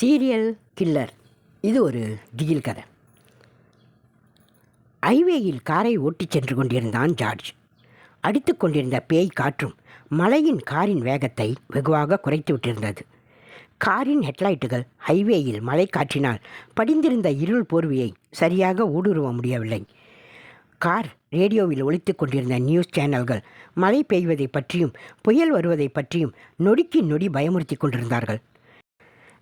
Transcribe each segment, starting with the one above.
Serial killer. இது ஒரு திகில் கதை. ஹைவேயில் காரை ஓட்டிச் சென்று கொண்டிருந்தான் ஜார்ஜ். அடித்து கொண்டிருந்த பேய் காற்றும் மலையின் காரின் வேகத்தை வெகுவாக குறைத்து விட்டிருந்தது. காரின் ஹெட்லைட்டுகள் ஹைவேயில் மழை காற்றினால் படிந்திருந்த இருள் போர்வையை சரியாக ஊடுருவ முடியவில்லை. கார் ரேடியோவில் ஒழித்து கொண்டிருந்த நியூஸ் சேனல்கள் மழை பெய்வதை பற்றியும் புயல் வருவதை பற்றியும் நொடிக்கு நொடி பயமுறுத்தி கொண்டிருந்தார்கள்.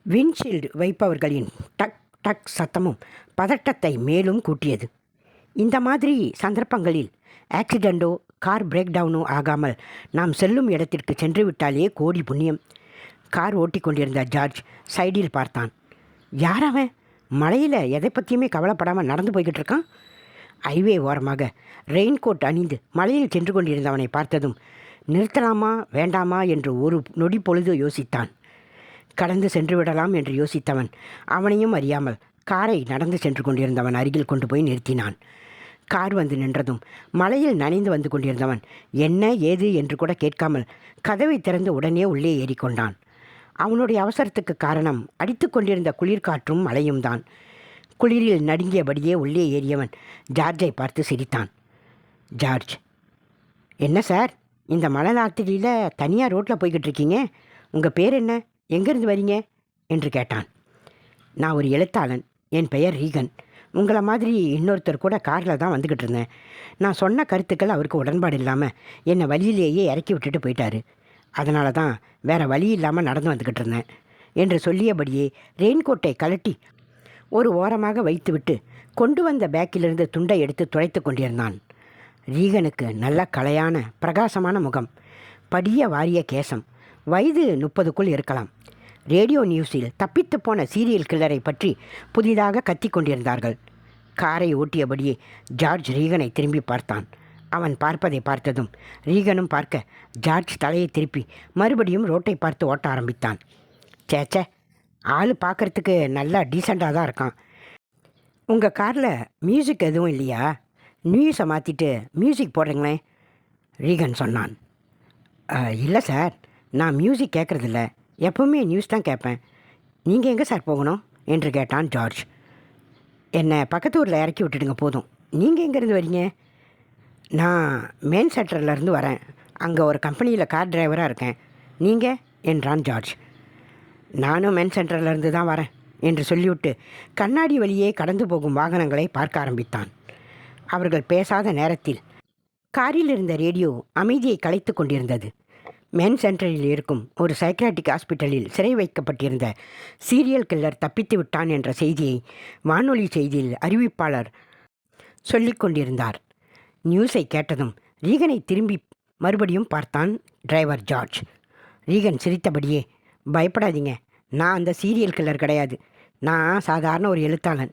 விண்ட்ஷீல்டு வைப்பவர்களின் டக் டக் சத்தமும் பதட்டத்தை மேலும் கூட்டியது. இந்த மாதிரி சந்தர்ப்பங்களில் ஆக்சிடெண்ட்டோ கார் பிரேக் டவுனோ ஆகாமல் நாம் செல்லும் இடத்திற்கு சென்று விட்டாலே கோடி புண்ணியம். கார் ஓட்டி கொண்டிருந்த ஜார்ஜ் சைடில் பார்த்தான். யார் அவன்? மழையில் எதை பற்றியுமே கவலைப்படாமல் நடந்து போய்கிட்டு இருக்கான்? ஹைவே ஓரமாக ரெயின் கோட் அணிந்து மலையில் சென்று கொண்டிருந்தவனை பார்த்ததும் நிறுத்தலாமா? வேண்டாமா? என்று ஒரு நொடி பொழுது யோசித்தான். கடந்து சென்று விடலாம் என்று யோசித்தவன். அவனையும் அறியாமல் காரை நடந்து சென்று கொண்டிருந்தவன் அருகில் கொண்டு போய் நிறுத்தினான். கார் வந்து நின்றதும் மலையில் நனைந்து வந்து கொண்டிருந்தவன் என்ன ஏது? என்று கூட கேட்காமல் கதவை திறந்து உடனே உள்ளே ஏறிக்கொண்டான். அவனுடைய அவசரத்துக்கு காரணம் அடித்து கொண்டிருந்த குளிர்காற்றும் மழையும் தான். குளிரில் நடுங்கியபடியே உள்ளே ஏறியவன் ஜார்ஜை பார்த்து சிரித்தான். ஜார்ஜ் என்ன சார்? இந்த மலை ராத்திரியில் தனியாக ரோட்டில் போய்கிட்டு இருக்கீங்க. உங்கள் பேர் என்ன? எங்கேருந்து வரீங்க? என்று கேட்டான். நான் ஒரு எழுத்தாளன். என் பெயர் ரீகன். உங்களை மாதிரி இன்னொருத்தர் கூட காரில் தான் வந்துக்கிட்டு இருந்தேன். நான் சொன்ன கருத்துக்கள் அவருக்கு உடன்பாடு இல்லாமல் என்னை வழியிலேயே இறக்கி விட்டுட்டு போயிட்டாரு. அதனால தான் வேறு வழி இல்லாமல் நடந்து வந்துக்கிட்டு இருந்தேன் என்று சொல்லியபடியே ரெயின்கோட்டை கழட்டி ஒரு ஓரமாக வைத்துவிட்டு கொண்டு வந்த பேக்கிலிருந்து துண்டை எடுத்து துடைத்து கொண்டிருந்தான். ரீகனுக்கு நல்ல கலையான பிரகாசமான முகம் படிய வாரிய கேசம் வயது முப்பதுக்குள் இருக்கலாம். ரேடியோ நியூஸில் தப்பித்து போன சீரியல் கில்லரை பற்றி புதிதாக கத்திக் கொண்டிருந்தார்கள். காரை ஓட்டியபடியே ஜார்ஜ் ரீகனை திரும்பி பார்த்தான். அவன் பார்ப்பதை பார்த்ததும் ரீகனும் பார்க்க ஜார்ஜ் தலையை திருப்பி மறுபடியும் ரோட்டை பார்த்து ஓட்ட ஆரம்பித்தான். சேச்சே ஆள் பார்க்கறதுக்கு நல்லா டீசெண்டாக தான் இருக்கான். உங்கள் காரில் மியூசிக் எதுவும் இல்லையா? நியூஸை மாற்றிட்டு மியூசிக் போடுறீங்களேன் ரீகன் சொன்னான். இல்லை சார். நான் மியூசிக் கேட்குறதில்ல எப்பவுமே நியூஸ் தான் கேட்பேன். நீங்கள் எங்கே சார் போகணும்? என்று கேட்டான் ஜார்ஜ். என்னை பக்கத்து ஊரில் இறக்கி விட்டுடுங்க போதும். நீங்கள் எங்கேருந்து வரீங்க? நான் மெயின் சென்டர்லேருந்து வரேன். அங்கே ஒரு கம்பெனியில் கார் டிரைவராக இருக்கேன். நீங்கள் என்றான் ஜார்ஜ். நானும் மென் சென்டர்லேருந்து தான் வரேன் என்று சொல்லிவிட்டு கண்ணாடி வழியே கடந்து போகும் வாகனங்களை பார்க்க ஆரம்பித்தான். அவர்கள் பேசாத நேரத்தில் காரில் இருந்த ரேடியோ அமைதியை கலைத்து கொண்டிருந்தது. மென் சென்டரில் இருக்கும் ஒரு சைக்ராட்டிக் ஹாஸ்பிட்டலில் சிறை வைக்கப்பட்டிருந்த சீரியல் கில்லர் தப்பித்து விட்டான் என்ற செய்தியை வானொலி செய்தியில் அறிவிப்பாளர் சொல்லிக் கொண்டிருந்தார். நியூஸை கேட்டதும் ரீகனை திரும்பி மறுபடியும் பார்த்தான் டிரைவர் ஜார்ஜ். ரீகன் சிரித்தபடியே பயப்படாதீங்க நான் அந்த சீரியல் கில்லர் கிடையாது. நான் சாதாரண ஒரு எழுத்தாளன்.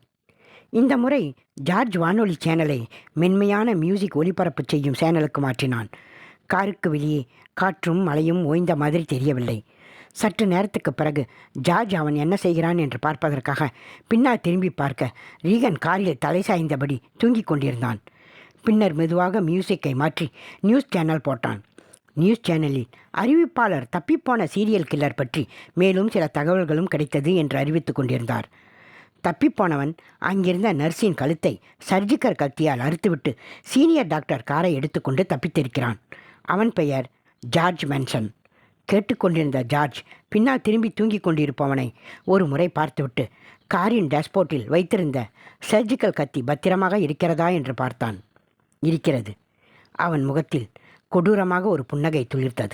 இந்த முறை ஜார்ஜ் வானொலி சேனலை மென்மையான மியூசிக் ஒளிபரப்பு செய்யும் சேனலுக்கு மாற்றினான். காருக்கு வெளியே காற்றும் மழையும் ஓய்ந்த மாதிரி தெரியவில்லை. சற்று நேரத்துக்கு பிறகு ஜார்ஜ் அவன் என்ன செய்கிறான் என்று பார்ப்பதற்காக பின்னால் திரும்பி பார்க்க ரீகன் காரில் தலை சாய்ந்தபடி தூங்கிக் கொண்டிருந்தான். பின்னர் மெதுவாக மியூசிக்கை மாற்றி நியூஸ் சேனல் போட்டான். நியூஸ் சேனலில் அறிவிப்பாளர் தப்பிப்போன சீரியல் கில்லர் பற்றி மேலும் சில தகவல்களும் கிடைத்தது என்று அறிவித்துக் கொண்டிருந்தார். தப்பிப்போனவன் அங்கிருந்த நர்ஸின் கழுத்தை சர்ஜிக்கல் கத்தியால் அறுத்துவிட்டு சீனியர் டாக்டர் காரை எடுத்துக்கொண்டு தப்பித்திருக்கிறான். அவன் பெயர் ஜார்ஜ் மென்சன். கேட்டுக்கொண்டிருந்த ஜார்ஜ் பின்னால் திரும்பி தூங்கிக் கொண்டிருப்பவனை ஒரு முறை பார்த்துவிட்டு காரின் டேஷ்போர்ட்டில் வைத்திருந்த சர்ஜிக்கல் கத்தி பத்திரமாக இருக்கிறதா என்று பார்த்தான். இருக்கிறது. அவன் முகத்தில் கொடூரமாக ஒரு புன்னகை துளிர்த்தது.